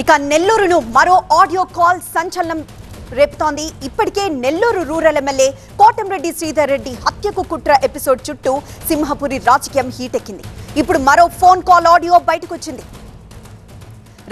ఇక నెల్లూరును మరో audio call సంచలనం రేపుతోంది. ఇప్పటికే నెల్లూరు రూరల్ ఎమ్మెల్యే కోటంరెడ్డి శ్రీధర్ రెడ్డి హత్యకు కుట్ర ఎపిసోడ్ చుట్టూ సింహపురి రాజకీయం హీటెక్కింది. ఇప్పుడు మరో ఫోన్ కాల్ ఆడియో బయటకొచ్చింది.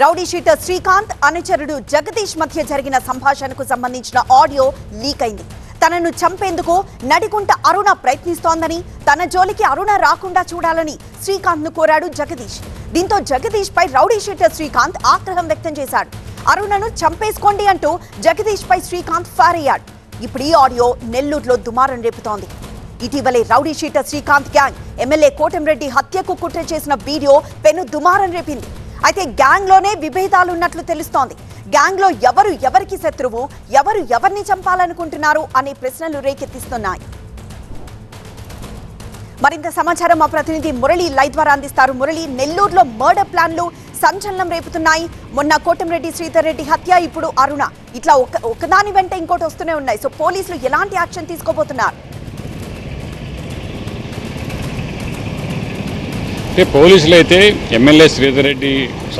రౌడీ షీటర్ శ్రీకాంత్ అనుచరుడు జగదీష్ మధ్య జరిగిన సంభాషణకు సంబంధించిన ఆడియో లీక్ అయింది. తనను చంపేందుకు నడికుంట అరుణ ప్రయత్నిస్తోందని తన జోలికి అరుణ రాకుండా చూడాలని శ్రీకాంత్ను కోరాడు జగదీష్. దీంతో జగదీష్ పై రౌడీ షీటర్ శ్రీకాంత్ ఆగ్రహం వ్యక్తం చేశాడు. అరుణను చంపేసుకోండి అంటూ జగదీష్ పై శ్రీకాంత్ ఫైర్ అయ్యాడు. ఇప్పుడు ఈ ఆడియో నెల్లూరులో దుమారం రేపుతోంది. ఇటీవలే rowdy sheeter Srikanth gang MLA Kotamreddy హత్యకు కుట్ర చేసిన వీడియో పెను దుమారం రేపింది. అయితే గ్యాంగ్లోనే విభేదాలున్నట్లు తెలుస్తోంది. గ్యాంగ్లో ఎవరు ఎవరికి శత్రువు ఎవరు ఎవరిని చంపాలనుకుంటున్నారు అనే ప్రశ్నలు రేకెత్తిస్తున్నాయి. మరింత సమాచారం మా ప్రతినిధి మురళి లై ద్వారా అందిస్తారు. మురళి నెల్లూరులో మర్డర్ ప్లాన్లు సంచలనం రేపుతున్నాయి. మొన్న కోటంరెడ్డి శ్రీధర్ రెడ్డి హత్య ఇప్పుడు అరుణ. ఇట్లా ఒక ఒకదాని వెంట ఇంకోటి వస్తూనే ఉన్నాయి. సో పోలీసులు ఎలాంటి యాక్షన్ తీసుకోబోతున్నారు? అంటే పోలీసులు అయితే ఎమ్మెల్యే శ్రీధర్ రెడ్డి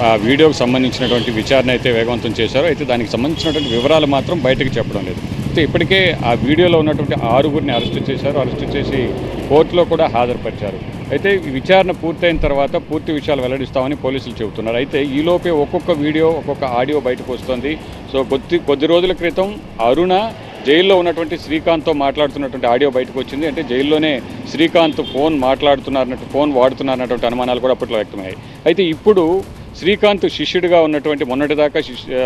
ఆ వీడియోకి సంబంధించినటువంటి విచారణ అయితే వేగవంతం చేశారు. అయితే దానికి సంబంధించినటువంటి వివరాలు మాత్రం బయటకు చెప్పడం లేదు. అయితే ఇప్పటికే ఆ వీడియోలో ఉన్నటువంటి ఆరుగురిని అరెస్ట్ చేశారు. అరెస్ట్ చేసి కోర్టులో కూడా హాజరుపరిచారు. అయితే ఈ విచారణ పూర్తయిన తర్వాత పూర్తి విషయాలు వెల్లడిస్తామని పోలీసులు చెబుతున్నారు. అయితే ఈలోపే ఒక్కొక్క వీడియో ఒక్కొక్క ఆడియో బయటకు వస్తుంది. సో కొద్ది కొద్ది రోజుల క్రితం అరుణ జైల్లో ఉన్నటువంటి శ్రీకాంత్తో మాట్లాడుతున్నటువంటి ఆడియో బయటకు వచ్చింది. అంటే జైల్లోనే శ్రీకాంత్ ఫోన్ మాట్లాడుతున్నారన్నట్టు ఫోన్ వాడుతున్నారన్నటువంటి అనుమానాలు కూడా అప్పట్లో వ్యక్తమయ్యాయి. అయితే ఇప్పుడు శ్రీకాంత్ శిష్యుడిగా ఉన్నటువంటి మొన్నటిదాకా శిష్యు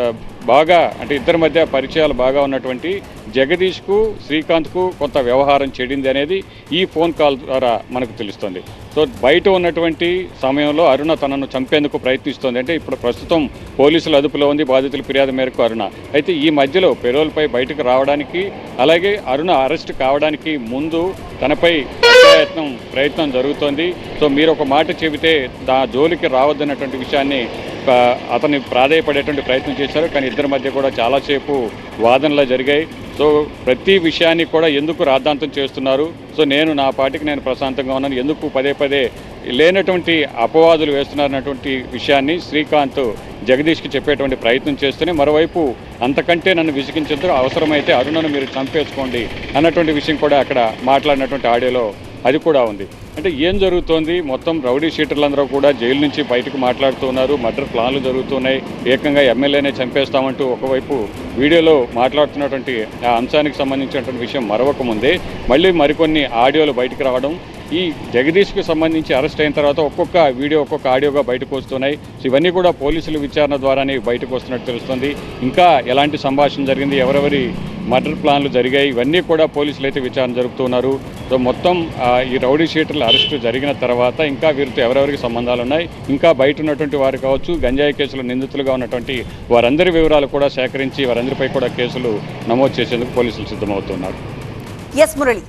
బాగా అంటే ఇద్దరి మధ్య పరిచయాలు బాగా ఉన్నటువంటి జగదీష్కు శ్రీకాంత్కు కొంత వ్యవహారం చెడింది అనేది ఈ ఫోన్ కాల్ ద్వారా మనకు తెలుస్తుంది. సో బయట ఉన్నటువంటి సమయంలో అరుణ తనను చంపేందుకు ప్రయత్నిస్తోంది. అంటే ఇప్పుడు ప్రస్తుతం పోలీసుల అదుపులో ఉంది. బాధితుల ఫిర్యాదు మేరకు అరుణ. అయితే ఈ మధ్యలో పెరోల్పై బయటకు రావడానికి అలాగే అరుణ అరెస్ట్ కావడానికి ముందు తనపై ప్రయత్నం ప్రయత్నం జరుగుతోంది. సో మీరు ఒక మాట చెబితే దా జోలికి రావద్దన్నటువంటి విషయాన్ని అతన్ని ప్రాధాయపడేటువంటి ప్రయత్నం చేశారు కానీ ఇద్దరి మధ్య కూడా చాలాసేపు వాదనలు జరిగాయి. సో ప్రతి విషయాన్ని కూడా ఎందుకు రాద్ధాంతం చేస్తున్నారు? సో నేను నా పాటికి నేను ప్రశాంతంగా ఉన్నాను. ఎందుకు పదే పదే లేనటువంటి అపవాదులు వేస్తున్నారన్నటువంటి విషయాన్ని శ్రీకాంత్ జగదీష్కి చెప్పేటువంటి ప్రయత్నం చేస్తూనే మరోవైపు అంతకంటే నన్ను విసిగించేందుకు అవసరమైతే అరుణను మీరు చంపేసుకోండి అన్నటువంటి విషయం కూడా అక్కడ మాట్లాడినటువంటి ఆడియోలో అది కూడా ఉంది. అంటే ఏం జరుగుతోంది? మొత్తం రౌడీ షీటర్లందరూ కూడా జైలు నుంచి బయటకు మాట్లాడుతున్నారు మర్డర్ ప్లాన్లు జరుగుతున్నాయి. ఏకంగా ఎమ్మెల్యేనే చంపేస్తామంటూ ఒకవైపు వీడియోలో మాట్లాడుతున్నటువంటి ఆ అంశానికి సంబంధించినటువంటి విషయం మరొక ముందే మళ్ళీ మరికొన్ని ఆడియోలు బయటకు రావడం ఈ జగదీష్కి సంబంధించి అరెస్ట్ అయిన తర్వాత ఒక్కొక్క వీడియో ఒక్కొక్క ఆడియోగా బయటకు వస్తున్నాయి. సో ఇవన్నీ కూడా పోలీసుల విచారణ ద్వారానే బయటకు వస్తున్నట్టు తెలుస్తుంది. ఇంకా ఎలాంటి సంభాషణ జరిగింది ఎవరెవరి మర్డర్ ప్లాన్లు జరిగాయి ఇవన్నీ కూడా పోలీసులు అయితే విచారణ జరుపుతున్నారు సో మొత్తం ఈ రౌడీ షీటర్ల అరెస్టు జరిగిన తర్వాత ఇంకా వీరితో ఎవరెవరికి సంబంధాలు ఉన్నాయి ఇంకా బయట ఉన్నటువంటి వారు కావచ్చు గంజాయి కేసులో నిందితులుగా ఉన్నటువంటి వారందరి వివరాలు కూడా సేకరించి వారందరిపై కూడా కేసులు నమోదు చేసేందుకు పోలీసులు సిద్ధమవుతున్నారు. ఎస్ మురళి.